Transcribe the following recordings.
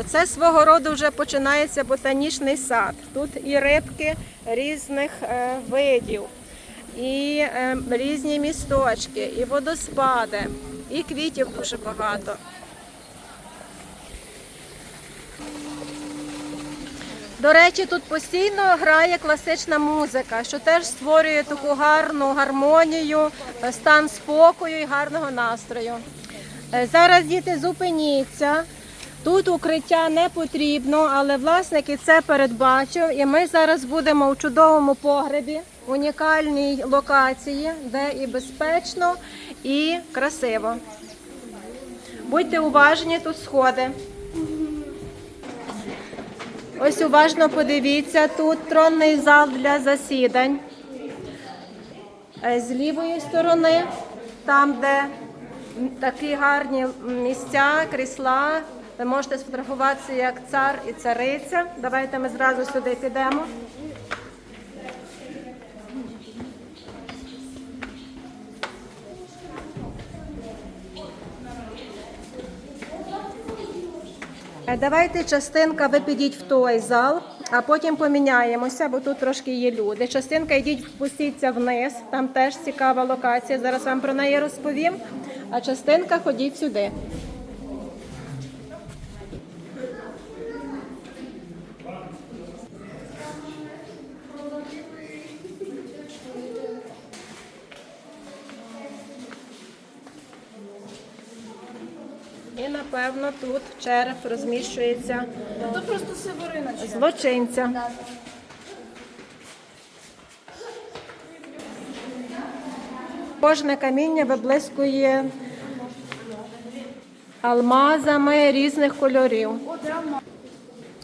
Оце свого роду вже починається ботанічний сад. Тут і рибки різних е, видів, і е, різні місточки, і водоспади, і квітів дуже багато. До речі, тут постійно грає класична музика, що теж створює таку гарну гармонію, стан спокою і гарного настрою. Е, Зараз діти зупиніться. Тут укриття не потрібно, але власники це передбачив. І ми зараз будемо у чудовому погребі, унікальній локації, де і безпечно, і красиво. Будьте уважні, тут сходи. Ось уважно подивіться, тут тронний зал для засідань. Е, З лівої сторони, там, де такі гарні місця, крісла, ви можете сфотографуватися як цар і цариця. Давайте ми зразу сюди підемо. Е, Давайте частинка, ви підіть в той зал, а потім поміняємося, бо тут трошки є люди. Частинка йдіть, спустіться вниз, там теж цікава локація. Зараз вам про неї розповім. А частинка ходіть сюди. І напевно тут череп розміщується То просто Севериночка. злочинця. Кожне каміння виблискує алмазами різних кольорів.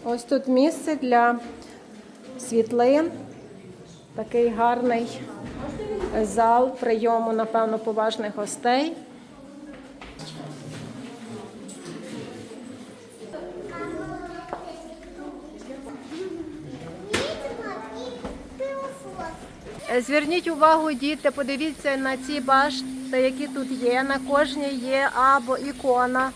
Ось тут місце для світлин. Такий гарний зал прийому, напевно, поважних гостей. Зверніть увагу, діти, подивіться на ці башти, які тут є. На кожній є або ікона,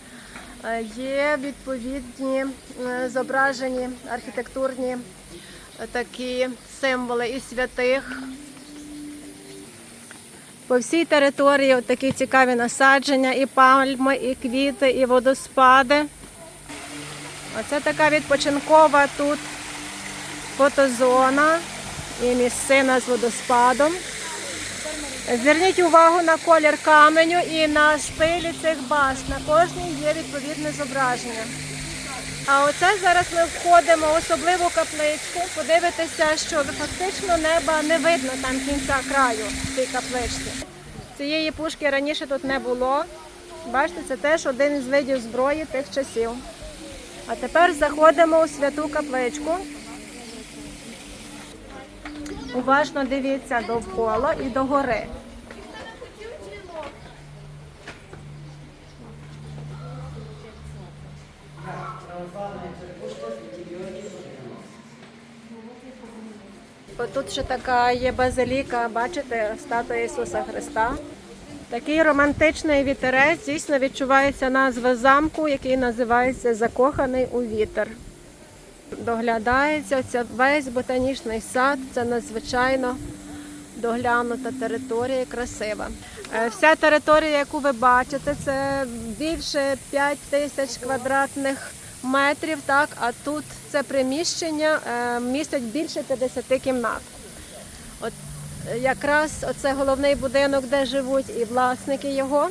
е, є відповідні е, зображені архітектурні е, такі символи і святих. По всій території такі цікаві насадження, і пальми, і квіти, і водоспади. Оце така відпочинкова тут фотозона і місцина з водоспадом. Зверніть увагу на колір каменю і на шпилі цих башт. На кожній є відповідне зображення. А оце зараз ми входимо в особливу капличку. Подивитися, що фактично неба не видно там кінця краю в цій капличці. Цієї пушки раніше тут не було. Бачите, це теж один із видів зброї тих часів. А тепер заходимо у святу капличку. Уважно дивіться довкола і догори. Тут ще така є базиліка, бачите, статуя Ісуса Христа. Такий романтичний вітерець, дійсно відчувається назва замку, який називається Закоханий у вітер. Доглядається це весь ботанічний сад, це надзвичайно доглянута територія, красива. Е, Вся територія, яку ви бачите, це більше 5 тисяч квадратних метрів. Так, а тут це приміщення е, містить більше 50 кімнат. От е, якраз оце головний будинок, де живуть і власники його.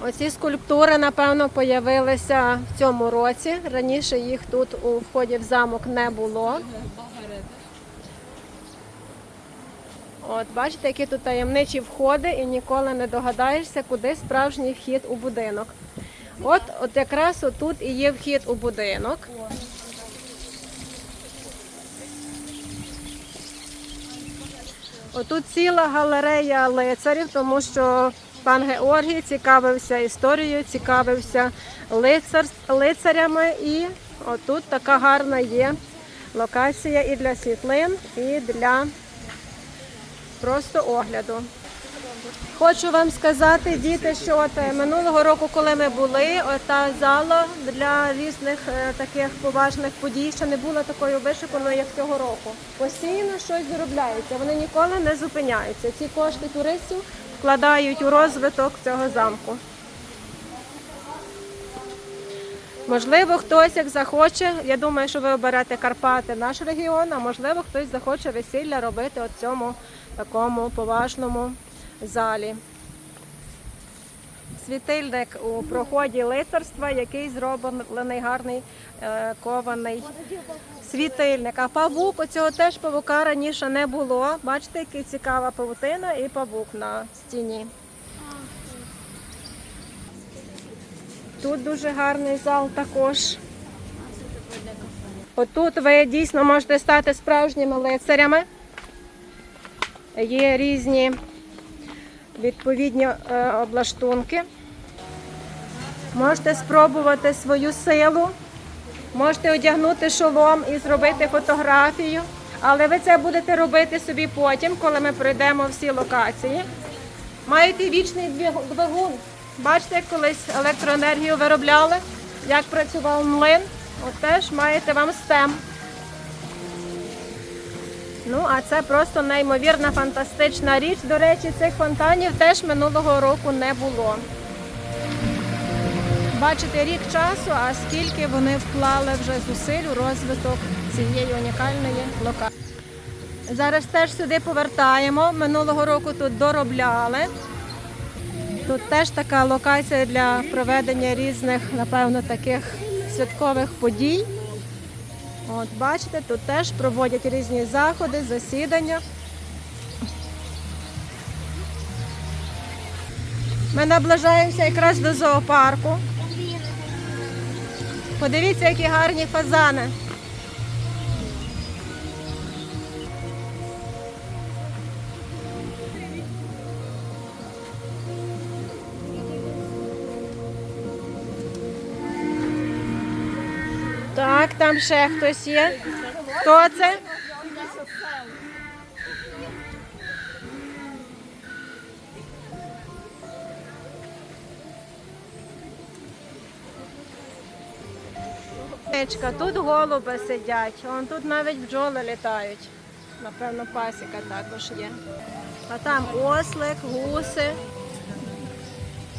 Оці скульптури, напевно, появилися в цьому році. Раніше їх тут у вході в замок не було. От, бачите, які тут таємничі входи, і ніколи не догадаєшся, куди справжній вхід у будинок. От, от якраз отут і є вхід у будинок. Отут ціла галерея лицарів, тому що пан Георгій цікавився історією, цікавився лицар, лицарями. І отут така гарна є локація і для світлин, і для просто огляду. Хочу вам сказати, діти, що от е, минулого року, коли ми були, от та зала для різних е, таких поважних подій ще не була такою вишиканою, як цього року. Постійно щось заробляється, вони ніколи не зупиняються. Ці кошти туристів вкладають у розвиток цього замку. Можливо, хтось як захоче. Я думаю, що ви оберете Карпати, наш регіон, а можливо, хтось захоче весілля робити у цьому такому поважному залі. Світильник у проході лицарства, який зроблений гарний е, кований світильник. А павук, оцього теж павука раніше не було. Бачите, яка цікава павутина і павук на стіні. Тут дуже гарний зал також. Отут ви дійсно можете стати справжніми лицарями. Є різні відповідні е, облаштунки. Можете спробувати свою силу, можете одягнути шолом і зробити фотографію, але ви це будете робити собі потім, коли ми пройдемо всі локації. Маєте вічний двигун. Бачите, як колись електроенергію виробляли, як працював млин. От теж маєте вам стем. Ну, а це просто неймовірна фантастична річ. До речі, цих фонтанів теж минулого року не було. Бачите, рік часу, а скільки вони вклали вже зусиль у розвиток цієї унікальної локації. Зараз теж сюди повертаємо. Минулого року тут доробляли. Тут теж така локація для проведення різних, напевно, таких святкових подій. От бачите, тут теж проводять різні заходи, засідання. Ми наближаємося якраз до зоопарку. Подивіться, які гарні фазани. Там ще хтось є. Хто це? Тут голуби сидять, Вон тут навіть бджоли літають. Напевно, пасіка також є. А там ослик, гуси.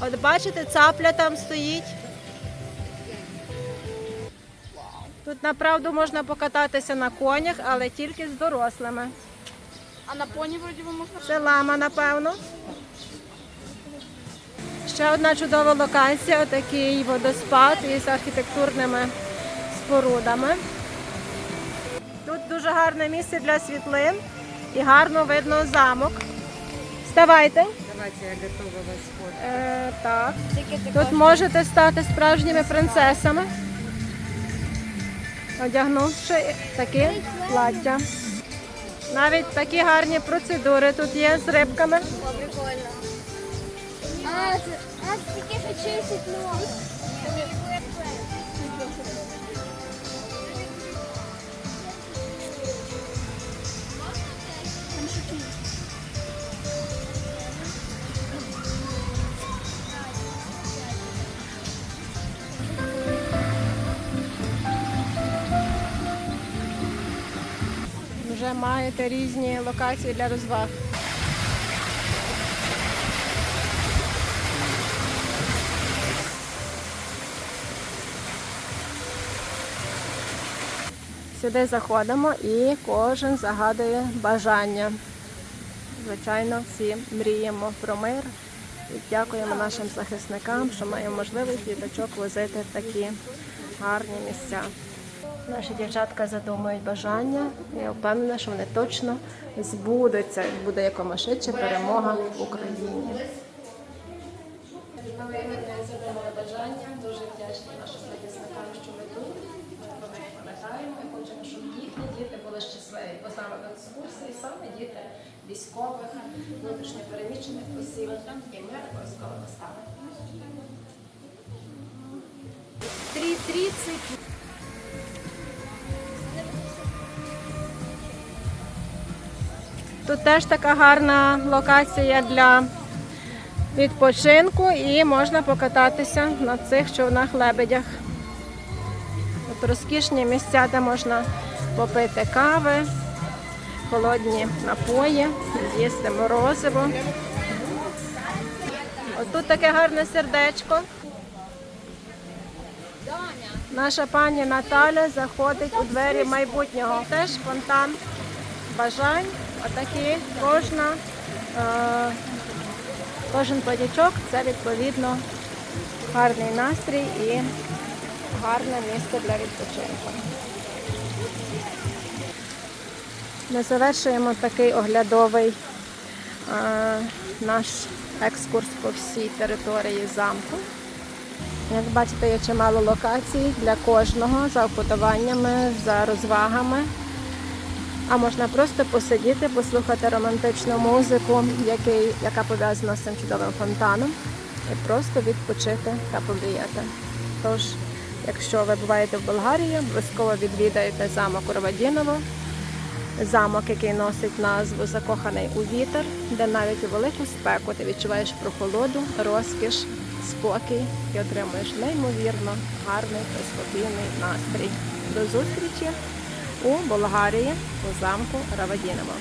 От бачите, цапля там стоїть. Тут направду можна покататися на конях, але тільки з дорослими. А на поні вроді би можна. Це лама, напевно. Ще одна чудова локація, отакий водоспад із архітектурними спорудами. Тут дуже гарне місце для світлин і гарно видно замок. Вставайте. Давайте я готова вас. Е, так. Тут можете стати справжніми принцесами, одягнувши таке плаття. Навіть такі гарні процедури тут є з рибками. Прикольно. А, а, тільки що чистить нос. Маєте різні локації для розваг. Сюди заходимо і кожен загадує бажання. Звичайно, всі мріємо про мир і дякуємо нашим захисникам, що маємо можливість діточок возити в такі гарні місця. Наші дівчатка задумують бажання. Я впевнена, що вони точно збудуться. і Буде якомога швидше перемога в Україні. Ми задумали бажання. Дуже вдячні нашим захисникам, що ми тут. Ми про них пам'ятаємо і хочемо, щоб їхні діти були щасливі. Бо саме в екскурсії саме діти військових, внутрішньо переміщених осіб і ми обов'язково настали. 3.30. Тут теж така гарна локація для відпочинку і можна покататися на цих човнах-лебедях. Тут розкішні місця, де можна попити кави, холодні напої, з'їсти морозиво. Отут таке гарне сердечко. Наша пані Наталя заходить у двері майбутнього. Теж фонтан бажань. Отакі кожна, е, кожен потічок це відповідно гарний настрій і гарне місце для відпочинку. Ми завершуємо такий оглядовий е, наш екскурс по всій території замку. Як бачите, є чимало локацій для кожного за вподобаннями, за розвагами. А можна просто посидіти, послухати романтичну музику, який, яка пов'язана з цим чудовим фонтаном, і просто відпочити та помріяти. Тож, якщо ви буваєте в Болгарії, обов'язково відвідаєте замок Ровадіново, замок, який носить назву Закоханий у вітер, де навіть у велику спеку ти відчуваєш прохолоду, розкіш, спокій і отримуєш неймовірно гарний та спокійний настрій. До зустрічі у Болгарії у замку Равадіново.